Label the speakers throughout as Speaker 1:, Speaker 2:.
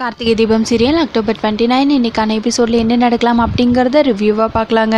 Speaker 1: Karthigai Deepam serial October twenty nine இன்றைக்கான எபிசோடில் என்ன நடக்கலாம் அப்படிங்கிறத ரிவ்யூவாக பார்க்கலாங்க.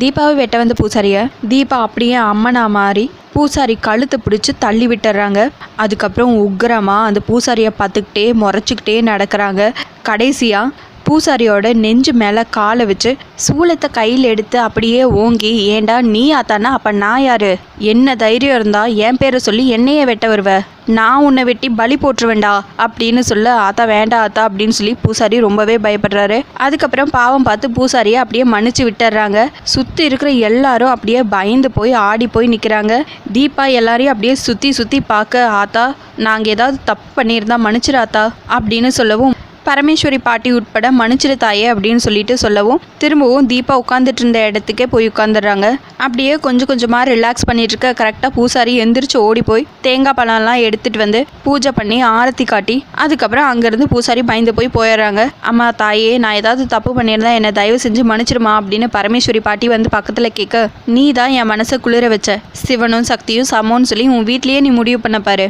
Speaker 1: தீபாவை வெட்ட வந்த பூசாரியை தீபா அப்படியே அம்மனா மாறி பூசாரி கழுத்தை பிடிச்சி தள்ளி விட்டுறாங்க. அதுக்கப்புறம் உக்கிரமாக அந்த பூசாரியை பார்த்துக்கிட்டே முறைச்சிக்கிட்டே நடக்கிறாங்க. கடைசியாக பூசாரியோட நெஞ்சு மேலே காலை வச்சு சூளத்தை கையில் எடுத்து அப்படியே ஓங்கி ஏண்டா நீ ஆத்தானா? அப்போ நான் யாரு? என்ன தைரியம் இருந்தா என் பேரை சொல்லி என்னையே வெட்ட வருவ? நான் உன்னை வெட்டி பலி போட்டுருவேண்டா அப்படின்னு சொல்ல ஆத்தா வேண்டாம் ஆத்தா அப்படின்னு சொல்லி பூசாரி ரொம்பவே பயப்படுறாரு. அதுக்கப்புறம் பாவம் பார்த்து பூசாரியை அப்படியே மன்னிச்சு விட்டுறாங்க. சுற்றி இருக்கிற எல்லாரும் அப்படியே பயந்து போய் ஆடி போய் நிற்கிறாங்க தீபா எல்லாரையும் அப்படியே சுற்றி சுற்றி பார்க்க ஆத்தா நாங்கள் ஏதாவது தப்பு பண்ணியிருந்தா மன்னிச்சிரு ஆத்தா அப்படின்னு சொல்லவும் பரமேஸ்வரி பாட்டி உட்பட மன்னிச்சிரு தாயே அப்படின்னு சொல்லிட்டு சொல்லவும் திரும்பவும் தீபா உட்காந்துட்டு இருந்த இடத்துக்கே போய் உட்காந்துடுறாங்க அப்படியே கொஞ்சம் கொஞ்சமாக ரிலாக்ஸ் பண்ணிட்டு இருக்க கரெக்டாக பூசாரி எந்திரிச்சு ஓடி போய் தேங்காய் பழம்லாம் எடுத்துட்டு வந்து பூஜை பண்ணி ஆரத்தி காட்டி அதுக்கப்புறம் அங்கேருந்து பூசாரி பயந்து போய் போயிடுறாங்க. அம்மா தாயே நான் ஏதாவது தப்பு பண்ணியிருந்தா என்னை தயவு செஞ்சு மன்னிச்சிருமா அப்படின்னு பரமேஸ்வரி பாட்டி வந்து பக்கத்தில் கேட்க நீ தான் என் மனசை குளிர வச்ச. சிவனும் சக்தியும் சமோன்னு சொல்லி உன் வீட்லேயே நீ முடிவு பண்ண பாரு.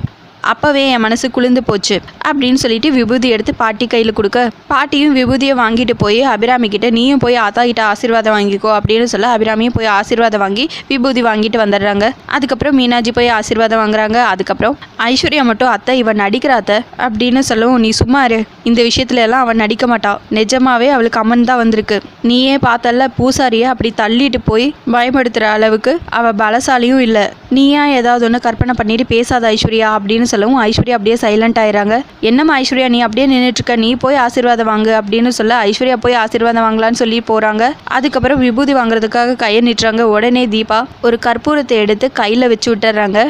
Speaker 1: அப்போவே என் மனசு குளிர்ந்து போச்சு அப்படின்னு சொல்லிட்டு விபூதி எடுத்து பாட்டி கையில் கொடுக்க. பாட்டியும் விபூதியை வாங்கிட்டு போய் அபிராமி கிட்ட நீயும் போய் ஆத்தா கிட்ட ஆசீர்வாதம் வாங்கிக்கோ அப்படின்னு சொல்ல அபிராமியும் போய் ஆசீர்வாதம் வாங்கி விபூதி வாங்கிட்டு வந்துடுறாங்க. அதுக்கப்புறம் மீனாட்சி போய் ஆசீர்வாதம் வாங்குறாங்க. அதுக்கப்புறம் ஐஸ்வர்யா மட்டும் அத்தை இவன் நடிக்கிற அத்தை அப்படின்னு சொல்லவும் நீ சும்மா இரு. இந்த விஷயத்துல எல்லாம் அவன் நடிக்க மாட்டான் நிஜமாவே அவளுக்கு அம்மன் தான் வந்திருக்கு. நீயே பார்த்தல்ல பூசாரியை அப்படி தள்ளிட்டு போய் பயப்படுத்துகிற அளவுக்கு அவள் பலசாலியும் இல்லை. நீயா ஏதாவது ஒன்று கற்பனை பண்ணிட்டு பேசாத ஐஸ்வர்யா அப்படின்னு சொல்லவும் ஐஸ்வர்யா அப்படியே சைலண்ட் ஆயிடுறாங்க என்னம்மா ஐஸ்வர்யா நீ அப்படியே நின்றுட்டு இருக்க நீ போய் ஆசீர்வாதம் வாங்கு அப்படின்னு சொல்ல ஐஸ்வர்யா போய் ஆசீர்வாதம் வாங்கலான்னு சொல்லி போகிறாங்க அதுக்கப்புறம் விபூதி வாங்குறதுக்காக கையை நிட்டுறாங்க. உடனே தீபா ஒரு கற்பூரத்தை எடுத்து கையில் வச்சு விட்டுறாங்க.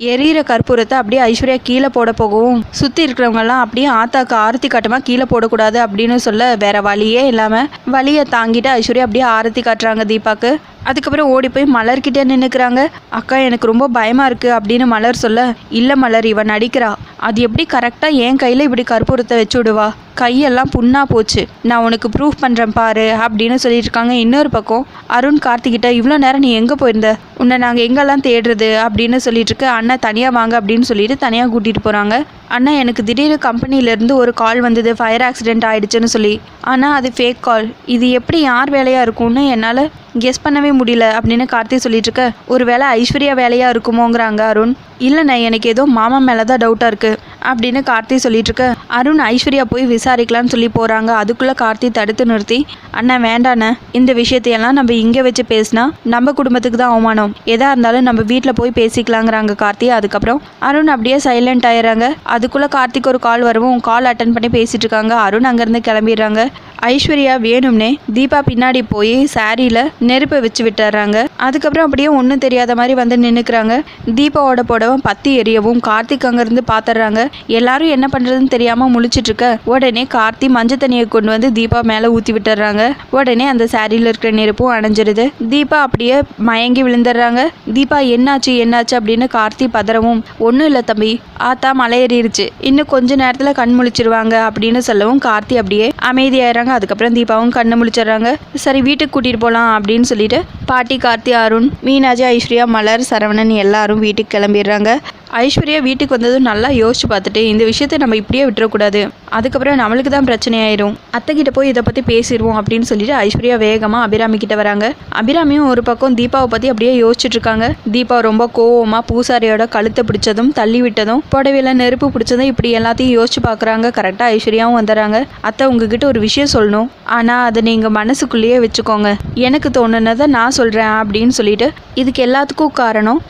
Speaker 1: எரியிற கற்பூரத்தை அப்படியே ஐஸ்வர்யா கீழே போட போகவும் சுற்றி இருக்கிறவங்கெல்லாம் அப்படியே ஆத்தாக்கு ஆரத்தி காட்டமாக கீழே போடக்கூடாது அப்படின்னு சொல்ல வேற வழியே இல்லாமல் வழியை தாங்கிட்டு ஐஸ்வர்யா அப்படியே ஆரத்தி காட்டுறாங்க தீபாக்கு. அதுக்கப்புறம் ஓடி போய் மலர்கிட்ட நின்றுக்கிறாங்க அக்கா எனக்கு ரொம்ப பயமாக இருக்குது அப்படின்னு மலர் சொல்ல இல்லை மலர் இவன் நடிக்கிறா. அது எப்படி கரெக்டாக என் கையில் இப்படி கற்பூரத்தை வச்சு விடுவா? கையெல்லாம் புண்ணா போச்சு. நான் உனக்கு ப்ரூஃப் பண்ணுறேன் பாரு அப்படின்னு சொல்லியிருக்காங்க இன்னொரு பக்கம். அருண் கார்த்திகிட்ட இவ்வளோ நேரம் நீ எங்கே போயிருந்த? உன்னை நாங்கள் எங்கெல்லாம் தேடுறது? அப்படின்னு சொல்லிட்டு இருக்கு அண்ணா தனியாக வாங்க அப்படின்னு சொல்லிட்டு தனியாக கூட்டிகிட்டு போகிறாங்க அண்ணா எனக்கு திடீர்னு கம்பெனிலேருந்து ஒரு கால் வந்தது. ஃபயர் ஆக்சிடென்ட் ஆகிடுச்சுன்னு சொல்லி. ஆனால் அது ஃபேக் கால் இது எப்படி யார் வேலையாக இருக்கும்னு என்னால் கெஸ் பண்ணவே முடியல அப்படின்னு கார்த்தி சொல்லிட்டு இருக்க ஒரு வேளை ஐஸ்வர்யா வேலையாக இருக்குமோங்கிறாங்க அருண். இல்லைண்ணே எனக்கு ஏதோ மாமா மேலே தான் டவுட்டாக இருக்குது அப்படின்னு கார்த்தி சொல்லிட்டு இருக்க அருண் ஐஸ்வர்யா போய் விசாரிக்கலாம்னு சொல்லி போகிறாங்க அதுக்குள்ளே கார்த்தி தடுத்து நிறுத்தி அண்ணா வேண்டாண்ண. இந்த விஷயத்தையெல்லாம் நம்ம இங்கே வச்சு பேசினா நம்ம குடும்பத்துக்கு தான் அவமானம். எதாக இருந்தாலும் நம்ம வீட்டில் போய் பேசிக்கலாங்கிறாங்க கார்த்தி. அதுக்கப்புறம் அருண் அப்படியே சைலண்ட் ஆயிடுறாங்க. அதுக்குள்ளே கார்த்திக் ஒரு கால் வரவும் கால் அட்டன் பண்ணி பேசிட்டு இருக்காங்க அருண் அங்கேருந்து கிளம்பிடுறாங்க. ஐஸ்வர்யா வேணும்னே தீபா பின்னாடி போய் சாரியில் நெருப்பை வச்சு விட்டுறாங்க. அதுக்கப்புறம் அப்படியே ஒன்றும் தெரியாத மாதிரி வந்து நின்றுக்கிறாங்க தீபாவோட புடவை பத்தி எரியவும் கார்த்திக் அங்கேருந்து பார்த்துடுறாங்க எல்லாரும் என்ன பண்ணுறதுன்னு தெரியாமல் முழிச்சிட்டு இருக்க. உடனே கார்த்தி மஞ்சள் தண்ணியை கொண்டு வந்து தீபா மேலே ஊற்றி விட்டுறாங்க. உடனே அந்த சாரியில் இருக்கிற நெருப்பும் அணைஞ்சிருது. தீபா அப்படியே மயங்கி விழுந்துடுறாங்க. தீபா என்னாச்சு என்னாச்சு? அப்படின்னு கார்த்தி பதறவும். ஒன்றும் இல்லை தம்பி. ஆத்தா மலை ஏறிடுச்சு இன்னும் கொஞ்ச நேரத்தில் கண் முழிச்சிருவாங்க அப்படின்னு சொல்லவும் கார்த்தி அப்படியே அமைதியாயிறாங்க அதுக்கப்புறம் தீபாவும் கண்ணு முழிச்சிடுறாங்க. சரி வீட்டுக்கு கூட்டிகிட்டு போகலாம் அப்படின்னு சொல்லிட்டு பாட்டி கார்த்தி அருண் மீனாஜி ஐஸ்வர்யா மலர் சரவணன் எல்லாரும் வீட்டுக்கு கிளம்பிடுறாங்க. ஐஸ்வர்யா வீட்டுக்கு வந்ததும் நல்லா யோசிச்சு பார்த்துட்டு இந்த விஷயத்தை நம்ம இப்படியே விட்டுறக்கூடாது. அதுக்கப்புறம் நம்மளுக்கு தான் பிரச்சனையாயிரும். அத்தைக்கிட்ட போய் இதை பற்றி பேசிடுவோம் அப்படின்னு சொல்லிட்டு ஐஸ்வர்யா வேகமாக அபிராமி கிட்ட வராங்க. அபிராமியும் ஒரு பக்கம் தீபாவை பற்றி அப்படியே யோசிச்சுட்டு இருக்காங்க. தீபா ரொம்ப கோவமாக பூசாரியோட கழுத்தை பிடிச்சதும் தள்ளி விட்டதும் புடவையில நெருப்பு பிடிச்சதும் இப்படி எல்லாத்தையும் யோசிச்சு பார்க்குறாங்க. கரெக்டாக ஐஸ்வர்யாவும் வந்துடுறாங்க. அத்தை உங்ககிட்ட ஒரு விஷயம் சொல்லணும். ஆனால் அதை நீங்கள் மனசுக்குள்ளேயே வச்சுக்கோங்க. எனக்கு தோணுனதை நான் சொல்கிறேன் அப்படின்னு சொல்லிட்டு இதுக்கு எல்லாத்துக்கும் காரணம்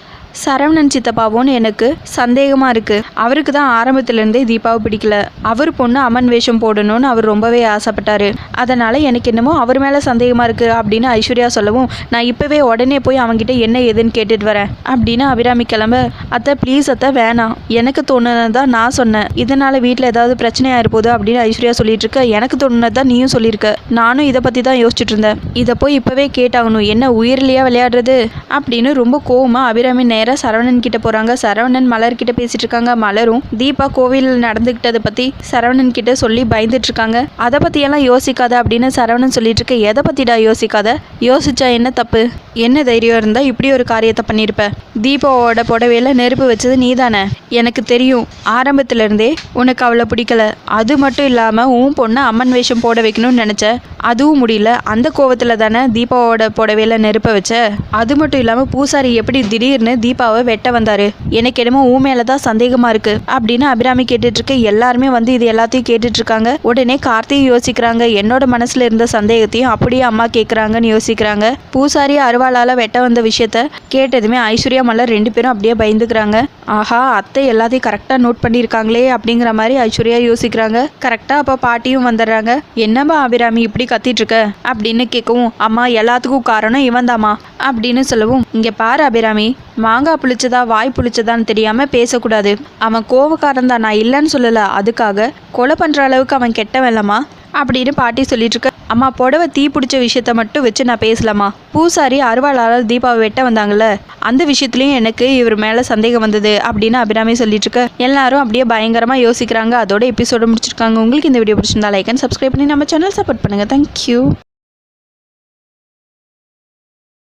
Speaker 1: சரவணன் சித்தப்பாவோன்னு எனக்கு சந்தேகமாக இருக்குது அவருக்கு தான் ஆரம்பத்துலேருந்தே தீபாவை பிடிக்கல. அவர் பொண்ணு அம்மன் வேஷம் போடணும்னு அவர் ரொம்பவே ஆசைப்பட்டார். அதனால் எனக்கு என்னமோ அவர் மேலே சந்தேகமாக இருக்குது அப்படின்னு ஐஸ்வர்யா சொல்லவும் நான் இப்போவே உடனே போய் அவங்ககிட்ட என்ன ஏதுன்னு கேட்டுட்டு வரேன் அப்படின்னு அபிராமி கிளம்ப அத்தை ப்ளீஸ் அத்தை வேணாம். எனக்கு தோணுனது தான் நான் சொன்னேன். இதனால் வீட்டில் ஏதாவது பிரச்சனையாக இருப்போது? அப்படின்னு ஐஸ்வர்யா சொல்லிட்டு இருக்க எனக்கு தோணுனது தான் நீயும் சொல்லியிருக்க. நானும் இதை பற்றி தான் யோசிச்சுட்டு இருந்தேன். இதை போய் இப்போவே கேட்டாகணும். என்ன உயிர்லையா விளையாடுறது? அப்படின்னு ரொம்ப கோவமாக அபிராமி நேரம் நேராக சரவணன் கிட்ட போகிறாங்க சரவணன் மலர் கிட்ட பேசிட்டு இருக்காங்க. மலரும் தீபா கோவிலில் நடந்துக்கிட்டதை பற்றி சரவணன் கிட்ட சொல்லி பயந்துட்டு இருக்காங்க. அதை பற்றியெல்லாம் யோசிக்காத அப்படின்னு சரவணன் சொல்லிட்டு இருக்க. எதை பற்றிடா யோசிக்காத? யோசிச்சா என்ன தப்பு? என்ன தைரியம் இருந்தால் இப்படி ஒரு காரியத்தை பண்ணியிருப்ப தீபாவோட புடவையில நெருப்பு வச்சது நீ தானே எனக்கு தெரியும். ஆரம்பத்துல இருந்தே உனக்கு அவளை பிடிக்கல. அது மட்டும் இல்லாமல் உன் பொண்ணை அம்மன் வேஷம் போட வைக்கணும்னு நினச்ச. அதுவும் முடியல. அந்த கோவத்தில் தானே தீபாவோட புடவையில நெருப்ப வச்ச? அது மட்டும் இல்லாமல் பூசாரி எப்படி திடீர்னு தீபாவை வெட்ட வந்தாரு? எனக்கு என்னமோ ஊ மேலே தான் சந்தேகமாக இருக்கு அப்படின்னு அபிராமி கேட்டுட்டு இருக்க எல்லாருமே வந்து இது எல்லாத்தையும் கேட்டுட்டு இருக்காங்க. உடனே கார்த்தியும் யோசிக்கிறாங்க. என்னோட மனசுல இருந்த சந்தேகத்தையும் அப்படியே அம்மா கேட்குறாங்கன்னு யோசிக்கிறாங்க. பூசாரி அருவாளால வெட்ட வந்த விஷயத்த கேட்டதுமே ஐஸ்வர்யா மலர் ரெண்டு பேரும் அப்படியே பயந்துக்கிறாங்க. ஆஹா அத்தை எல்லாத்தையும் கரெக்டாக நோட் பண்ணியிருக்காங்களே அப்படிங்கிற மாதிரி ஐஸ்வர்யா யோசிக்கிறாங்க. கரெக்டாக அப்போ பாட்டியும் வந்துடுறாங்க. என்னம்மா அபிராமி இப்படி கத்திட்டு இருக்க அப்படின்னு கேட்கவும் அம்மா எல்லாத்துக்கும் காரணம் இவன்தாம்மா அப்படின்னு சொல்லவும் இங்கே பாரு அபிராமி மாங்காய் புளிச்சதா வாய் புளிச்சதான்னு தெரியாமல் பேசக்கூடாது. அவன் கோவக்காரன் தான் நான் இல்லைன்னு சொல்லலை அதுக்காக கொலை பண்ணுற அளவுக்கு அவன் கெட்டவன்லம்மா அப்படின்னு பாட்டி சொல்லிட்டு இருக்க அம்மா புடவை தீ பிடிச்ச விஷயத்த மட்டும் வச்சு நான் பேசலாமா? பூசாரி அறுவாளால் தீபாவை வெட்ட வந்தாங்கல்ல. அந்த விஷயத்துலயும் எனக்கு இவர் மேல சந்தேகம் வந்தது அப்படின்னு அபிராமி சொல்லிட்டு இருக்க. எல்லாரும் அப்படியே பயங்கரமா யோசிக்கிறாங்க. அதோட எபிசோடு முடிச்சிருக்காங்க. உங்களுக்கு இந்த வீடியோ பிடிச்சிருந்தா லைக் அண்ட் சப்ஸ்கிரைப் பண்ணி நம்ம சேனல் சப்போர்ட் பண்ணுங்க. தேங்க்யூ